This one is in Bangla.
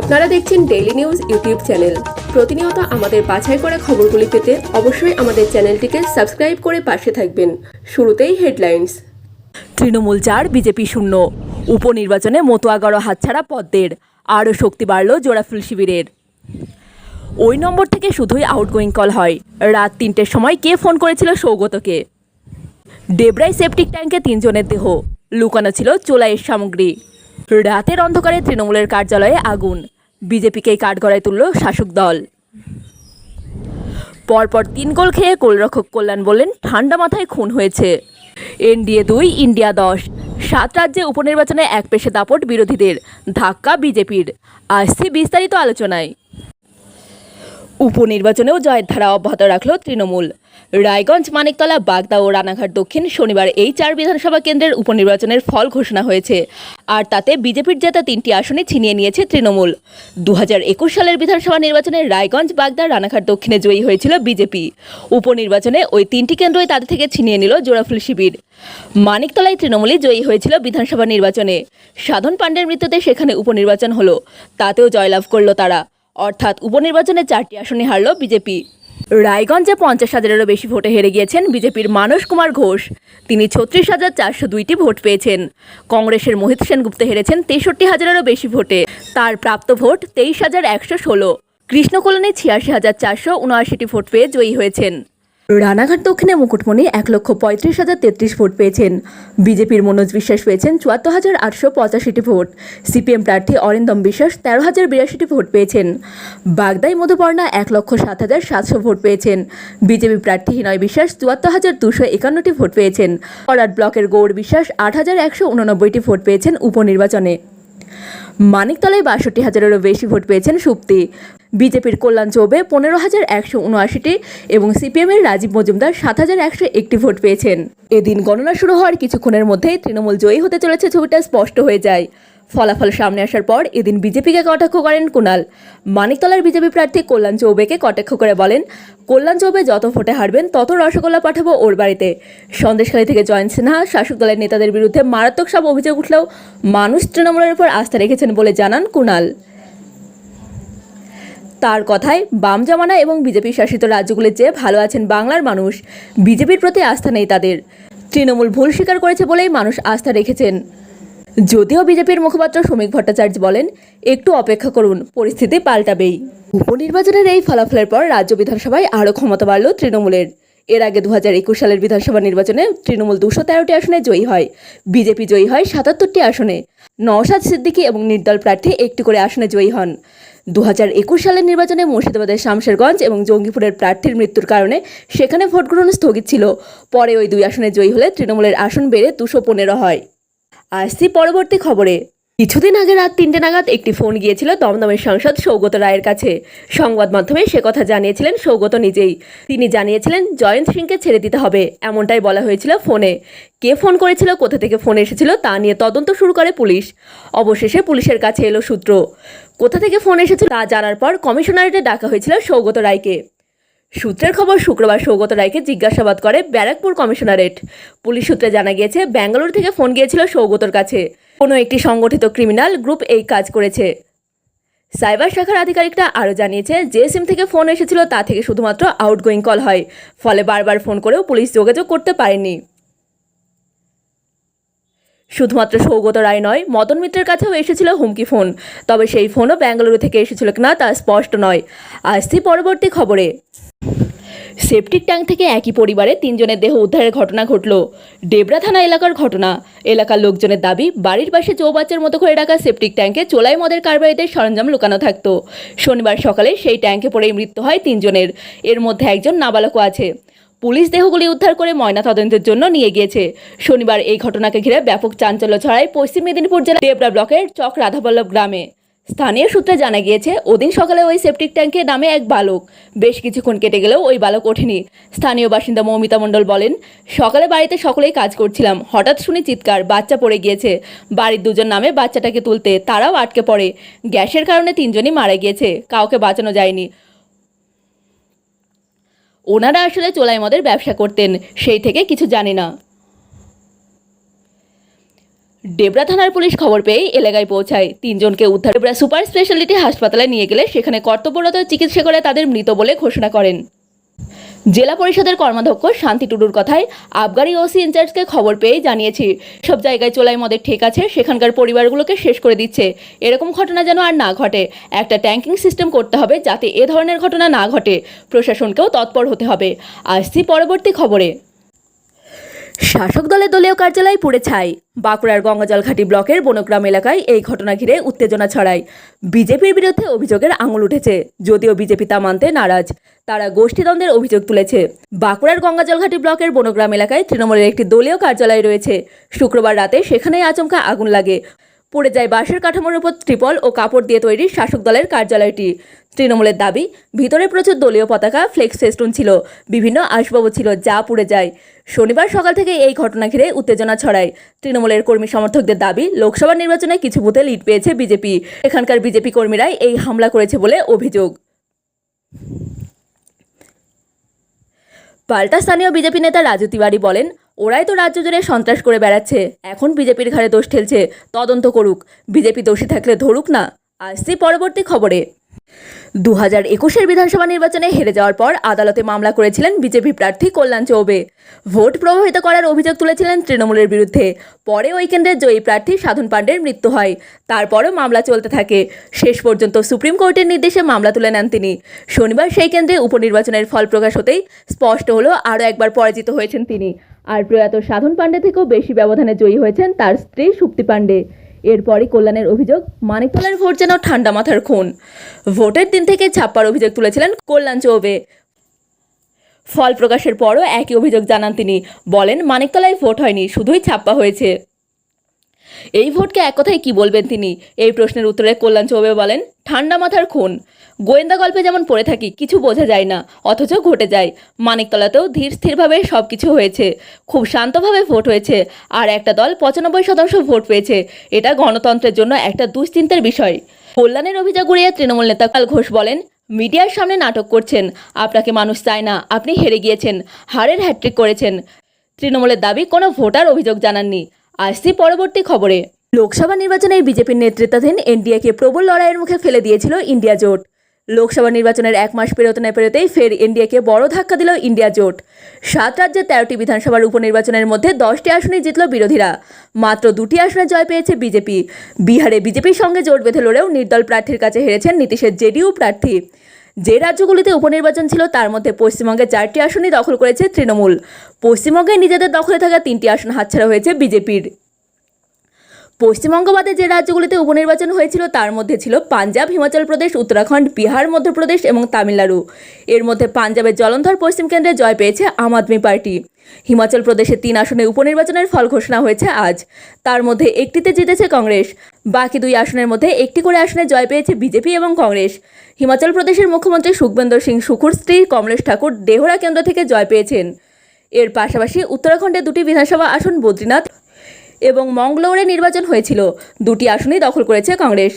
আপনারা দেখছেন ডেইলি নিউজ ইউটিউব চ্যানেল প্রতিনিয়ত আমাদের বাছাই করা খবরগুলি পেতে অবশ্যই আমাদের চ্যানেলটিকে সাবস্ক্রাইব করে পাশে থাকবেন। শুরুতেই হেডলাইন্স তৃণমূল চার, বিজেপি শূন্য। উপনির্বাচনে মতুয়াগড় হাতছাড়া পদ্মের। আরও শক্তি বাড়ল জোড়াফুল শিবিরের। ওই নম্বর থেকে শুধুই আউটগোয়িং কল হয়। রাত তিনটের সময় কে ফোন করেছিল সৌগতকে? ডেবরাই সেপটিক ট্যাঙ্কে তিনজনের দেহ। লুকানো ছিল চোলাইয়ের সামগ্রী। রাতের অন্ধকারে তৃণমূলের কার্যালয়ে আগুন। বিজেপিকেই কাঠগড়ায় তুলল শাসক দল। পরপর তিন গোল খেয়ে গোলরক্ষক কল্যাণ বললেন ঠান্ডা মাথায় খুন হয়েছে। এনডিএ দুই, ইন্ডিয়া দশ। সাত রাজ্যে উপনির্বাচনে এক পেশে দাপট বিরোধীদের, ধাক্কা বিজেপির। আসছে বিস্তারিত আলোচনায়। উপনির্বাচনেও জয়ের ধারা অব্যাহত রাখল তৃণমূল। রায়গঞ্জ, মানিকতলা, বাগদা ও রানাঘাট দক্ষিণ শনিবার এই চার বিধানসভা কেন্দ্রের উপনির্বাচনের ফল ঘোষণা হয়েছে। আর তাতে বিজেপির জেতা তিনটি আসনে ছিনিয়ে নিয়েছে তৃণমূল। দু সালের বিধানসভা নির্বাচনে রায়গঞ্জ, বাগদা, রানাঘাট দক্ষিণে জয়ী হয়েছিল বিজেপি। উপনির্বাচনে ওই তিনটি কেন্দ্রই তাদের থেকে ছিনিয়ে নিল জোড়াফুল শিবির। মানিকতলায় তৃণমূলই জয়ী হয়েছিল বিধানসভা নির্বাচনে। সাধন পাণ্ডের মৃত্যুতে সেখানে উপনির্বাচন হলো। তাতেও জয়লাভ করল তারা। অর্থাৎ উপনির্বাচনে চারটি আসনে হারল বিজেপি। রায়গঞ্জে পঞ্চাশ হাজারেরও বেশি ভোটে হেরে গিয়েছেন বিজেপির মানস কুমার ঘোষ। তিনি ছত্রিশ হাজার চারশো দুইটি ভোট পেয়েছেন। কংগ্রেসের মোহিত সেনগুপ্ত হেরেছেন তেষট্টি হাজারেরও বেশি ভোটে। তার প্রাপ্ত ভোট তেইশ হাজার একশো ষোলো। কৃষ্ণকোলনে ছিয়াশি হাজার চারশো উনআশিটি ভোট পেয়ে জয়ী হয়েছেন। রানাঘাট দক্ষিণে মুকুটমণি এক লক্ষ পঁয়ত্রিশ হাজার তেত্রিশ ভোট পেয়েছেন। বিজেপির মনোজ বিশ্বাস পেয়েছেন চুয়াত্তর হাজার আটশো পঁচাশিটি ভোট। সিপিএম প্রার্থী অরিন্দম বিশ্বাস তেরো হাজার বিরাশিটি ভোট পেয়েছেন। বাগদাই মধুপর্ণা এক লক্ষ সাত হাজার সাতশো ভোট পেয়েছেন। বিজেপি প্রার্থী হিনয় বিশ্বাস চুয়াত্তর হাজার দুশো একান্নটি ভোট পেয়েছেন। করাট ব্লকের গৌড় বিশ্বাস আট হাজার একশো উননব্বইটি ভোট পেয়েছেন উপনির্বাচনে। মানিকতলায় বাষট্টি হাজারেরও বেশি ভোট পেয়েছেন সুপ্তি। বিজেপির কল্যাণ চৌবে পনেরো হাজার একশো উনআশিটি এবং সিপিএমের রাজীব মজুমদার সাত হাজার একশো একটি ভোট পেয়েছেন। এদিন গণনা শুরু হওয়ার কিছুক্ষণের মধ্যেই তৃণমূল জয়ী হতে চলেছে, ছবিটা স্পষ্ট হয়ে যায়। ফলাফল সামনে আসার পর এদিন বিজেপিকে কটাক্ষ করেন কুণাল। মানিকতলার বিজেপি প্রার্থী কল্যাণ চৌবেকে কটাক্ষ করে বলেন, কল্যাণ চৌবে যত ভোটে হারবেন, তত রসগোল্লা পাঠাবো ওর বাড়িতে। সন্দেশখালী থেকে জয়ন্ত সিনহা, শাসক দলের নেতাদের বিরুদ্ধে মারাত্মক সব অভিযোগ উঠলেও মানুষ তৃণমূলের উপর আস্থা রেখেছেন বলে জানান কুণাল। তার কথায় বাম জামানা এবং বিজেপি শাসিত রাজ্যগুলির চেয়ে ভালো আছেন বাংলার মানুষ। বিজেপির প্রতি আস্থা নেই তাদের। তৃণমূল ভুল স্বীকার করেছে বলেই মানুষ আস্থা রেখেছেন। যদিও বিজেপির মুখপাত্র শ্রমিক ভট্টাচার্য বলেন, একটু অপেক্ষা করুন, পরিস্থিতি পাল্টাবেই। উপনির্বাচনের এই ফলাফলের পর রাজ্য বিধানসভায় আরও ক্ষমতা বাড়ল তৃণমূলের। এর আগে দু হাজার একুশ সালের বিধানসভা নির্বাচনে তৃণমূল দুশো তেরোটি আসনে জয়ী হয়। বিজেপি জয়ী হয় সাতাত্তরটি আসনে। নওশাদ সিদ্দিকী এবং নির্দল প্রার্থী একটি করে আসনে জয়ী হন। দু হাজার একুশ সালের নির্বাচনে মুর্শিদাবাদের শামশেরগঞ্জ এবং জঙ্গিপুরের প্রার্থীর মৃত্যুর কারণে সেখানে ভোটগ্রহণ স্থগিত ছিল। পরে ওই দুই আসনে জয়ী হলে তৃণমূলের আসন বেড়ে দুশো পনেরো হয়। আসছি পরবর্তী খবরে। কিছুদিন আগে রাত তিনটে নাগাদ একটি ফোন গিয়েছিল দমদমের সাংসদ সৌগত রায়ের কাছে। সংবাদ মাধ্যমে সে কথা জানিয়েছিলেন সৌগত নিজেই। তিনি জানিয়েছিলেন, জয়ন্ত সিংকে ছেড়ে দিতে হবে। এমনটাই বলা হয়েছিল ফোনে। কে ফোন করেছিল, কোথা থেকে ফোন এসেছিল, তা নিয়ে তদন্ত শুরু করে পুলিশ। অবশেষে পুলিশের কাছে এলো সূত্র। কোথা থেকে ফোন এসেছিল, তা জানার পর কমিশনারেটে ডাকা হয়েছিল সৌগত রায়কে। সূত্রের খবর, শুক্রবার সৌগত রায়কে জিজ্ঞাসাবাদ করে ব্যারাকপুর কমিশনারেট। পুলিশ সূত্রে জানা গিয়েছে ব্যাঙ্গালোর থেকে ফোন গিয়েছিল সৌগতর কাছে। কোনো একটি সংগঠিত ক্রিমিনাল গ্রুপ এই কাজ করেছে। সাইবার শাখার আধিকারিকরা আরও জানিয়েছে, যে সিম থেকে ফোন এসেছিল তা থেকে শুধুমাত্র আউটগোয়িং কল হয়। ফলে বারবার ফোন করেও পুলিশ যোগাযোগ করতে পারেনি। শুধুমাত্র সৌগত রায় নয়, মদন মিত্রের কাছেও এসেছিল হুমকি ফোন। তবে সেই ফোনও বেঙ্গালুরু থেকে এসেছিল কিনা তা স্পষ্ট নয়। আসছি পরবর্তী খবরে। সেপটিক ট্যাঙ্ক থেকে একই পরিবারে তিনজনের দেহ উদ্ধারের ঘটনা ঘটল। ডেবরা থানা এলাকার ঘটনা। এলাকার লোকজনের দাবি, বাড়ির পাশে চৌবাচ্চার মতো করে রাখা সেপটিক ট্যাঙ্কে চোলাই মদের কারবারিদের সরঞ্জাম লুকানো থাকতো। শনিবার সকালে সেই ট্যাঙ্কে পড়েই মৃত্যু হয় তিনজনের। এর মধ্যে একজন নাবালকও আছে। পুলিশ দেহগুলি উদ্ধার করে ময়না তদন্তের জন্য নিয়ে গিয়েছে। শনিবার এই ঘটনাকে ঘিরে ব্যাপক চাঞ্চল্য ছড়ায় পশ্চিম মেদিনীপুর জেলার দেবরা ব্লকের চক রাধাবল্লভ গ্রামে। স্থানীয় সূত্রে জানা গিয়েছে, ওদিন সকালে ওই সেপটিক ট্যাঙ্কে নামে এক বালক। বেশ কিছুক্ষণ কেটে গেলেও ওই বালক ওঠেনি। স্থানীয় বাসিন্দা মৌমিতা মণ্ডল বলেন, সকালে বাড়িতে সকলেই কাজ করছিলাম। হঠাৎ শুনি চিৎকার, বাচ্চা পড়ে গিয়েছে। বাড়ির দুজন নামে বাচ্চাটাকে তুলতে তারাও আটকে পড়ে। গ্যাসের কারণে তিনজনই মারা গিয়েছে। কাউকে বাঁচানো যায়নি। ওনারা আসলে চোলাই মদের ব্যবসা করতেন, সেই থেকে কিছু জানি না। ডেবরা থানার পুলিশ খবর পেয়ে এলাকায় পৌঁছায়। তিনজনকে উদ্ধার ডেবরা সুপার স্পেশালিটি হাসপাতালে নিয়ে গেলে সেখানে কর্তব্যরত চিকিৎসা করে তাদের মৃত বলে ঘোষণা করেন। জেলা পরিষদের কর্মাধ্যক্ষ শান্তি টুডুর কথায় আবগারি ওসি ইনচার্জকে খবর পেয়ে জানিয়েছি, সব জায়গায় চোলাই মদের ঠিক আছে, সেখানকার পরিবারগুলোকে শেষ করে দিচ্ছে। এরকম ঘটনা যেন আর না ঘটে, একটা ট্যাঙ্কিং সিস্টেম করতে হবে যাতে এ ধরনের ঘটনা না ঘটে, প্রশাসনকেও তৎপর হতে হবে। আসছি পরবর্তী খবরে। শাসক দলের দলীয় কার্যালয় পুড়ে ছাই। বাঁকুড়ার গঙ্গাজলঘাটি ব্লকের বনগ্রাম এলাকায় এই ঘটনা ঘিরে উত্তেজনা ছড়ায়। বিজেপির বিরুদ্ধে অভিযোগের আঙুল উঠেছে, যদিও বিজেপি তা মানতে নারাজ। তারা গোষ্ঠীদ্বন্দ্বের অভিযোগ তুলেছে। বাঁকুড়ার গঙ্গাজলঘাটি ব্লকের বনগ্রাম এলাকায় তৃণমূলের একটি দলীয় কার্যালয় রয়েছে। শুক্রবার রাতে সেখানেই আচমকা আগুন লাগে। পড়ে যায় বাঁশের কাঠামোর উপর ত্রিপল ও কাপড় দিয়ে তৈরি শাসক দলের কার্যালয়টি। তৃণমূলের দাবি, ভিতরে প্রচুর দলীয় পতাকা, ফ্লেক্স ফেস্টুন ছিল। বিভিন্ন আসবাবও ছিল যা পুড়ে যায়। শনিবার সকাল থেকে এই ঘটনা ঘিরে উত্তেজনা ছড়ায়। তৃণমূলের কর্মী সমর্থকদের দাবি, লোকসভা নির্বাচনে কিছু বুথে লিড পেয়েছে বিজেপি। এখানকার বিজেপি কর্মীরাই এই হামলা করেছে বলে অভিযোগ। পাল্টা স্থানীয় বিজেপি নেতা রাজু তিওয়ারি বলেন ওরাই তো রাজ্য জুড়ে সন্ত্রাস করে বেড়াচ্ছে। এখন বিজেপির ঘাড়ে দোষ ঠেলছে, তদন্ত করুক। বিজেপি দোষী থাকলে ধরুক না। আসছি পরবর্তী খবরে। দু হাজার একুশের বিধানসভা নির্বাচনে হেরে যাওয়ার পর আদালতে মামলা করেছিলেন বিজেপি প্রার্থী কল্যাণ চৌবে। ভোট প্রভাবিত করার অভিযোগ তুলেছিলেন তৃণমূলের বিরুদ্ধে। পরে ওই কেন্দ্রের জয়ী প্রার্থী সাধন পাণ্ডের মৃত্যু হয়। তারপরও মামলা চলতে থাকে। শেষ পর্যন্ত সুপ্রিম কোর্টের নির্দেশে মামলা তুলে নেন তিনি। শনিবার সেই কেন্দ্রে উপনির্বাচনের ফল প্রকাশ হতেই স্পষ্ট হলো, আরও একবার পরাজিত হয়েছেন তিনি। আর প্রয়াত সাধন পাণ্ডে থেকেও বেশি ব্যবধানে জয়ী হয়েছেন তার স্ত্রী সুপ্তি পাণ্ডে। এরপরই কল্যাণের অভিযোগ, মানিকতলার ভোট যেন ঠান্ডা মাথার খুন। ভোটের দিন থেকে ছাপ্পার অভিযোগ তুলেছিলেন কল্যাণ চৌবে। ফল প্রকাশের পরও একই অভিযোগ জানান তিনি। বলেন, মানিকতলায় ভোট হয়নি, শুধুই ছাপ্পা হয়েছে। এই ভোটকে এক কথায় কি বলবেন তিনি? এই প্রশ্নের উত্তরে কল্যাণ চৌবে বলেন, ঠান্ডা মাথার খুন। গোয়েন্দা গল্পে যেমন পড়ে থাকি, কিছু বোঝা যায় না, অথচ ঘটে যায়। মানিকতলাতেও ধীর স্থিরভাবে সব কিছু হয়েছে। খুব শান্তভাবে ভোট হয়েছে, আর একটা দল পঁচানব্বই শতাংশ ভোট পেয়েছে। এটা গণতন্ত্রের জন্য একটা দুশ্চিন্তার বিষয়। কল্যাণের অভিযোগ উড়িয়ে তৃণমূল নেতা কাল ঘোষ বলেন, মিডিয়ার সামনে নাটক করছেন। আপনাকে মানুষ চায় না, আপনি হেরে গিয়েছেন। হারের হ্যাট্রিক করেছেন। তৃণমূলের দাবি, কোনো ভোটার অভিযোগ জানাননি। আসছি পরবর্তী খবরে। লোকসভা নির্বাচনে বিজেপির নেতৃত্বাধীন এনডিএকে প্রবল লড়াইয়ের মুখে ফেলে দিয়েছিল ইন্ডিয়া জোট। লোকসভা নির্বাচনের এক মাস পেরোতে না পেরোতেই ফের এনডিএকে বড় ধাক্কা দিল ইন্ডিয়া জোট। সাত রাজ্যের তেরোটি বিধানসভার উপনির্বাচনের মধ্যে দশটি আসনে জিতল বিরোধীরা। মাত্র দুটি আসনে জয় পেয়েছে বিজেপি। বিহারে বিজেপির সঙ্গে জোট বেঁধে লড়েও নির্দল প্রার্থীর কাছে হেরেছেন নীতিশের জেডিইউ প্রার্থী। যে রাজ্যগুলিতে উপনির্বাচন ছিল, তার মধ্যে পশ্চিমবঙ্গে চারটি আসনই দখল করেছে তৃণমূল। পশ্চিমবঙ্গে নিজেদের দখলে থাকা তিনটি আসন হাতছাড়া হয়েছে বিজেপির। পশ্চিমবঙ্গ বাদে যে রাজ্যগুলিতে উপনির্বাচন হয়েছিল, তার মধ্যে ছিল পাঞ্জাব, হিমাচল প্রদেশ, উত্তরাখণ্ড, বিহার, মধ্যপ্রদেশ এবং তামিলনাড়ু। এর মধ্যে পাঞ্জাবের জলন্ধর পশ্চিম কেন্দ্রে জয় পেয়েছে আম আদমি পার্টি। হিমাচল প্রদেশে তিন আসনে উপনির্বাচনের ফল ঘোষণা হয়েছে আজ। তার মধ্যে একটিতে জিতেছে কংগ্রেস। বাকি দুই আসনের মধ্যে একটি করে আসনে জয় পেয়েছে বিজেপি এবং কংগ্রেস। হিমাচল প্রদেশের মুখ্যমন্ত্রী সুখবেন্দর সিং সুখুর স্ত্রী কমলেশ ঠাকুর দেহরা কেন্দ্র থেকে জয় পেয়েছেন। এর পাশাপাশি উত্তরাখণ্ডে দুটি বিধানসভা আসন বদ্রীনাথ এবং মঙ্গলৌরে নির্বাচন হয়েছিল। দুটি আসনই দখল করেছে কংগ্রেস।